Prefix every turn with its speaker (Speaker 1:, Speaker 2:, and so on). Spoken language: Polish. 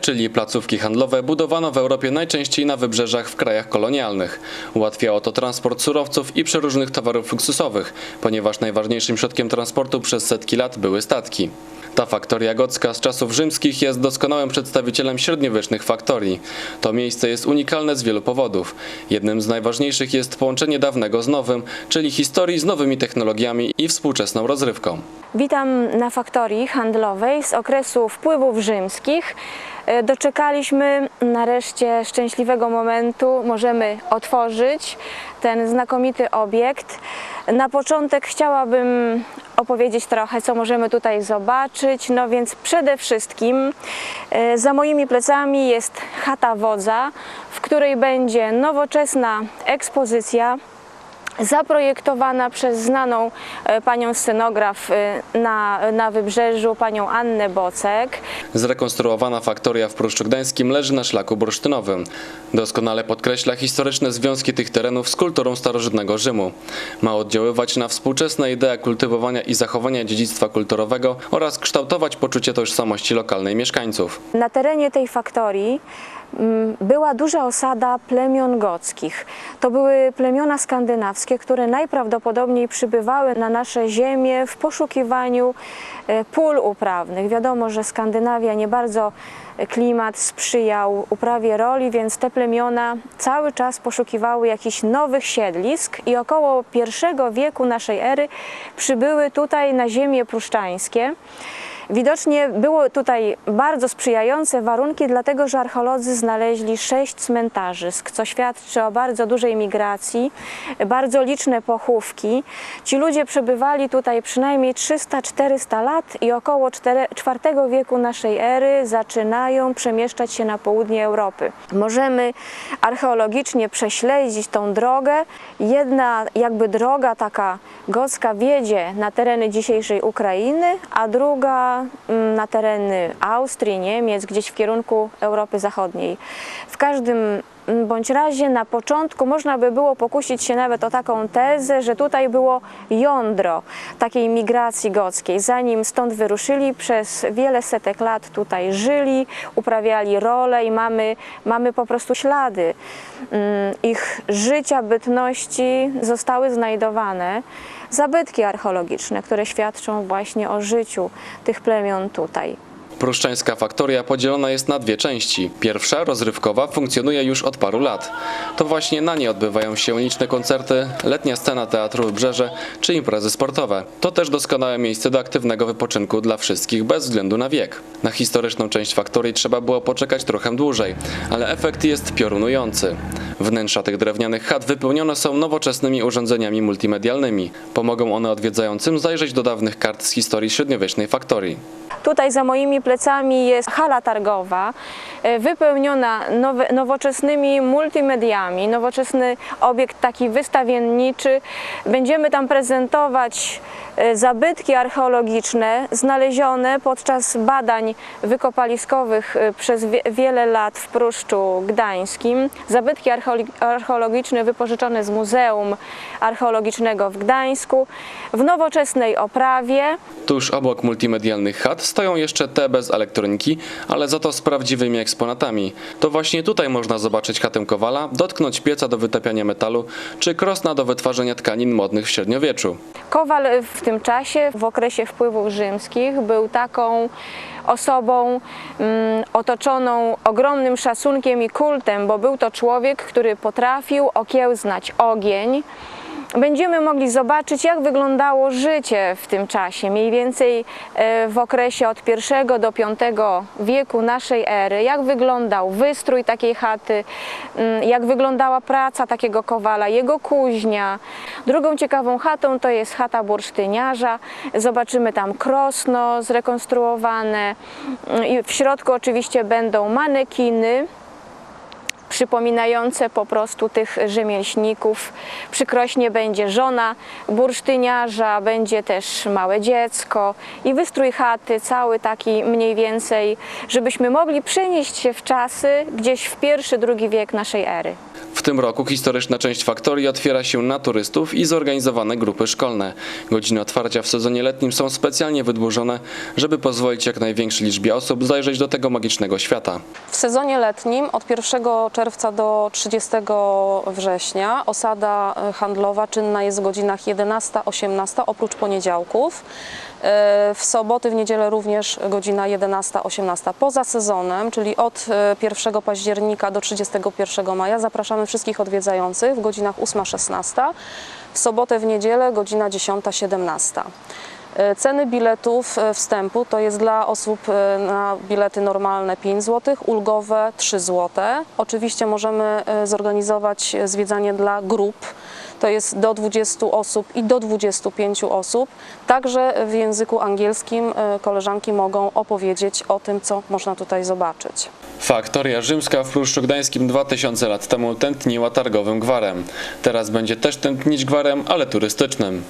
Speaker 1: Czyli placówki handlowe, budowano w Europie najczęściej na wybrzeżach w krajach kolonialnych. Ułatwiało to transport surowców i przeróżnych towarów luksusowych, ponieważ najważniejszym środkiem transportu przez setki lat były statki. Ta faktoria gocka z czasów rzymskich jest doskonałym przedstawicielem średniowiecznych faktorii. To miejsce jest unikalne z wielu powodów. Jednym z najważniejszych jest połączenie dawnego z nowym, czyli historii z nowymi technologiami i współczesną rozrywką.
Speaker 2: Witam na faktorii handlowej z okresu wpływów rzymskich. E, Doczekaliśmy nareszcie szczęśliwego momentu. Możemy otworzyć ten znakomity obiekt. Na początek chciałabym opowiedzieć trochę, co możemy tutaj zobaczyć. No więc przede wszystkim e, za moimi plecami jest chata wodza, w której będzie nowoczesna ekspozycja zaprojektowana przez znaną e, panią scenograf e, na, na wybrzeżu, panią Annę Bocek.
Speaker 1: Zrekonstruowana faktoria w Pruszczu Gdańskim leży na szlaku bursztynowym. Doskonale podkreśla historyczne związki tych terenów z kulturą starożytnego Rzymu. Ma oddziaływać na współczesne idee kultywowania i zachowania dziedzictwa kulturowego oraz kształtować poczucie tożsamości lokalnej mieszkańców.
Speaker 2: Na terenie tej faktorii była duża osada plemion gockich. To były plemiona skandynawskie, które najprawdopodobniej przybywały na nasze ziemię w poszukiwaniu e, pól uprawnych. Wiadomo, że Skandynawia nie bardzo klimat sprzyjał uprawie roli, więc te plemiona cały czas poszukiwały jakichś nowych siedlisk i około I wieku naszej ery przybyły tutaj na ziemie pruszczańskie. Widocznie było tutaj bardzo sprzyjające warunki, dlatego że archeolodzy znaleźli sześć cmentarzysk, co świadczy o bardzo dużej migracji, bardzo liczne pochówki. Ci ludzie przebywali tutaj przynajmniej 300-400 lat i około IV wieku naszej ery zaczynają przemieszczać się na południe Europy. Możemy archeologicznie prześledzić tą drogę. Jedna jakby droga taka gocka wiedzie na tereny dzisiejszej Ukrainy, a druga mm, na tereny Austrii, Niemiec, gdzieś w kierunku Europy Zachodniej. W każdym bądź razie na początku można by było pokusić się nawet o taką tezę, że tutaj było jądro takiej migracji gockiej. Zanim stąd wyruszyli, przez wiele setek lat tutaj żyli, uprawiali rolę i mamy, mamy po prostu ślady mm, ich życia, bytności zostały znajdowane zabytki archeologiczne, które świadczą właśnie o życiu tych plemion tutaj.
Speaker 1: Pruszczańska faktoria podzielona jest na dwie części. Pierwsza, rozrywkowa, funkcjonuje już od paru lat. To właśnie na niej odbywają się liczne koncerty, letnia scena teatru Wybrzeże czy imprezy sportowe. To też doskonałe miejsce do aktywnego wypoczynku dla wszystkich bez względu na wiek. Na historyczną część faktorii trzeba było poczekać trochę dłużej, ale efekt jest piorunujący. Wnętrza tych drewnianych chat wypełnione są nowoczesnymi urządzeniami multimedialnymi. Pomogą one odwiedzającym zajrzeć do dawnych kart z historii średniowiecznej faktorii.
Speaker 2: Tutaj za moimi plecami jest hala targowa, e, wypełniona nowe, nowoczesnymi multimediami, nowoczesny obiekt taki wystawienniczy. Będziemy tam prezentować e, zabytki archeologiczne znalezione podczas badań wykopaliskowych e, przez wie, wiele lat w Pruszczu Gdańskim. Zabytki archeolo- archeologiczne wypożyczone z Muzeum Archeologicznego w Gdańsku w nowoczesnej oprawie.
Speaker 1: Tuż obok multimedialnych chat stoją jeszcze te bez elektroniki, ale za to z prawdziwymi eksponatami. To właśnie tutaj można zobaczyć chatę Kowala, dotknąć pieca do wytapiania metalu, czy krosna do wytwarzania tkanin modnych w średniowieczu.
Speaker 2: Kowal w tym czasie, w okresie wpływów rzymskich, był taką osobą mm, otoczoną ogromnym szacunkiem i kultem, bo był to człowiek, który potrafił okiełznać ogień. Będziemy mogli zobaczyć, jak wyglądało życie w tym czasie, mniej więcej e, w okresie od I do V wieku naszej ery, jak wyglądał wystrój takiej chaty, mm, jak wyglądała praca takiego kowala, jego kuźnia. Drugą ciekawą chatą to jest chata bursztyniarza. Zobaczymy tam krosno zrekonstruowane Mm, w środku oczywiście będą manekiny przypominające po prostu tych rzemieślników. Przykrośnie będzie żona bursztyniarza, będzie też małe dziecko i wystrój chaty, cały taki mniej więcej, żebyśmy mogli przenieść się w czasy gdzieś w pierwszy, drugi wiek naszej ery.
Speaker 1: Tym roku historyczna część faktorii otwiera się na turystów i zorganizowane grupy szkolne. Godziny otwarcia w sezonie letnim są specjalnie wydłużone, żeby pozwolić jak największej liczbie osób zajrzeć do tego magicznego świata.
Speaker 3: W sezonie letnim od 1 czerwca do 30 września osada handlowa czynna jest w godzinach 11-18 oprócz poniedziałków. E, W soboty, w niedzielę również godzina 11-18. Poza sezonem, czyli od e, 1 października do 31 maja zapraszamy wszystkich odwiedzających w godzinach 8-16. W sobotę, w niedzielę godzina 10-17. E, Ceny biletów e, wstępu to jest dla osób e, na bilety normalne 5 zł, ulgowe 3 zł. Oczywiście możemy e, zorganizować e, zwiedzanie dla grup, to jest do 20 osób i do 25 osób. Także w języku angielskim e, koleżanki mogą opowiedzieć o tym, co można tutaj zobaczyć.
Speaker 1: Faktoria rzymska w Pruszczu Gdańskim 2000 lat temu tętniła targowym gwarem. Teraz będzie też tętnić gwarem, ale turystycznym.